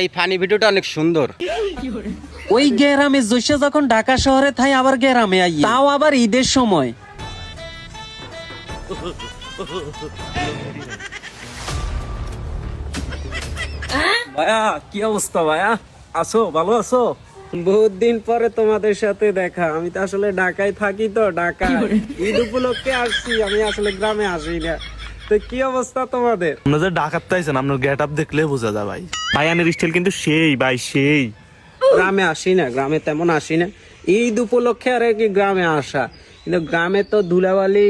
এই ফানি ভিডিওটা অনেক সুন্দর। ওই গ্রামে জৈসে যখন ঢাকা শহরে থাই আবার গ্রামে আই তাও আবার ঈদের সময়। ভাইয়া কি অবস্থা ভাইয়া আছো? ভালো আছো? বহুত দিন পরে তোমাদের সাথে দেখা। আমি তো আসলে ঢাকায় থাকি তো ঢাকা ঈদ উপলক্ষে আসছি আমি আসলে গ্রামে আসি না। তো কি অবস্থা তোমাদের? আপনারা যে ডাকাত আইছেন আপনার গেট আপ দেখলে বোঝা যায় ভাই। ভাইয়ানের স্টাইল কিন্তু সেই ভাই সেই। গ্রামে আসি না গ্রামে তেমন আসি না। ঈদ উপলক্ষে আর কি গ্রামে আসা। কিন্তু গ্রামে তো ধুলাবালি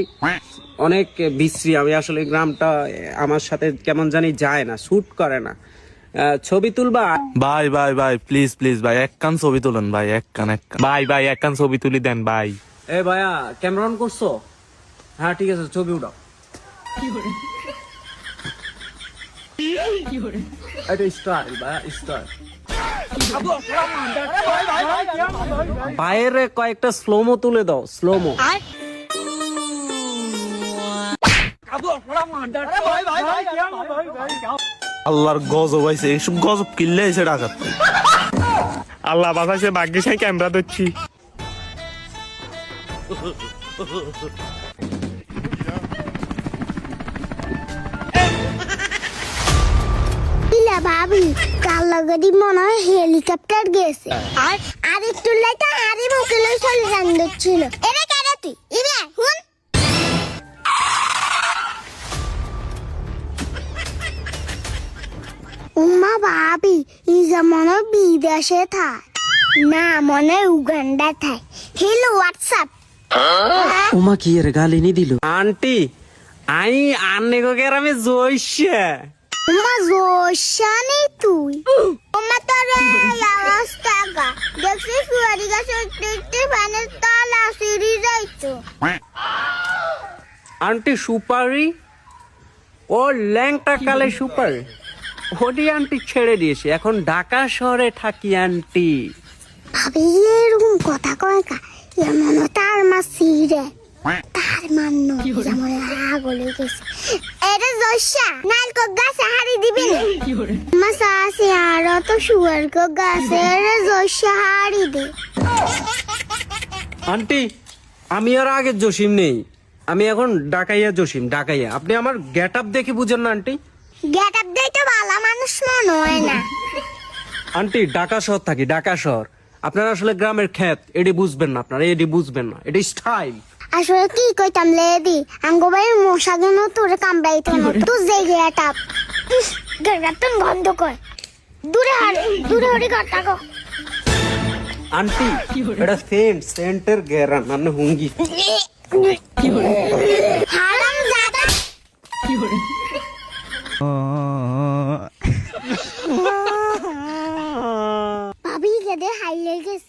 অনেক বিশ্রী। আমি আসলে গ্রামটা আমার সাথে কেমন জানি যায় না শুট করে না। ছবি তুলবা? ভাই ভাই ভাই প্লিজ প্লিজ ভাই এক কান ছবি তুলেন ভাই এক কান এক কান। ভাই ভাই এক কান ছবি তুলি দেন ভাই। এ ভাইয়া ক্যামেরা অন করছ? হ্যাঁ ঠিক আছে ছবি উঠাও। এটা স্টাইল ভাইয়া স্টাইল বাইরে কয়েকটা স্লোমো তুলে দাও স্লোমো আল্লাহর গজব হয়েছে এইসব গজব কিনলে এসে ডাকাত। আল্লাহ বাসাইছে বাকি সাই ক্যামেরা দেখছি ভাবি কাল লগদি মনে হয় হেলিকপ্টার গেছে। আর আর একটু লাইটা আরে মুখে লই চলে যান দেখছিল। এরে কেন তুই? ইরে হুন? উমা ভাবি ইজা মনে হয় বিদেশে থাক। না মনে হয় উগান্ডা থাক। Hello WhatsApp? উমা কি এর গালিনি দিল? আন্টি আই আন্নে গো গ্রামে জইছে জোশানি তুই তোর আওয়াজ টাকা দেখছিস তলা সিঁড়ি আন্টি সুপারি ও ল্যাংটা কালে সুপারি? ওটি আন্টি ছেড়ে দিয়েছে। এখন ঢাকা শহরে থাকি আন্টি। ভাবি এরকম কথা কয় কা? তার মান্য যেমন আগলে গেছে। এটা জোশা নালকো গাছে হারি দিবি মাসা আছে আর তো শুয়ার গাছে এটা জোশা হারি দে। আন্টি আমি আর আগে জসিম নেই। আমি এখন ডাকাইয়া জসিম ডাকাইয়া। আপনি আমার গেট আপ দেখে বুঝেন না আন্টি। গেট আপ দিয়ে তো ভালো মানুষ মনে হয় না। আন্টি ঢাকা শহর থাকি ঢাকা শহর। আপনারা আসলে গ্রামের ক্ষেত এটি বুঝবেন না আপনারা এটি বুঝবেন না। এটি স্টাইল। আসলে কি কইতাম লেদি আঙ্গো ভাই মশা গেন তোর কামড়াইতো তুই আপ গেট আপ বন্ধ কর। দূরে হার দূরে হরি কর তাকো আন্টি এটা সেন্ট সেন্টের গেরান মানে হুঙ্গি। হারাম জাদা। ভাবি গেদে হাইলে গেছে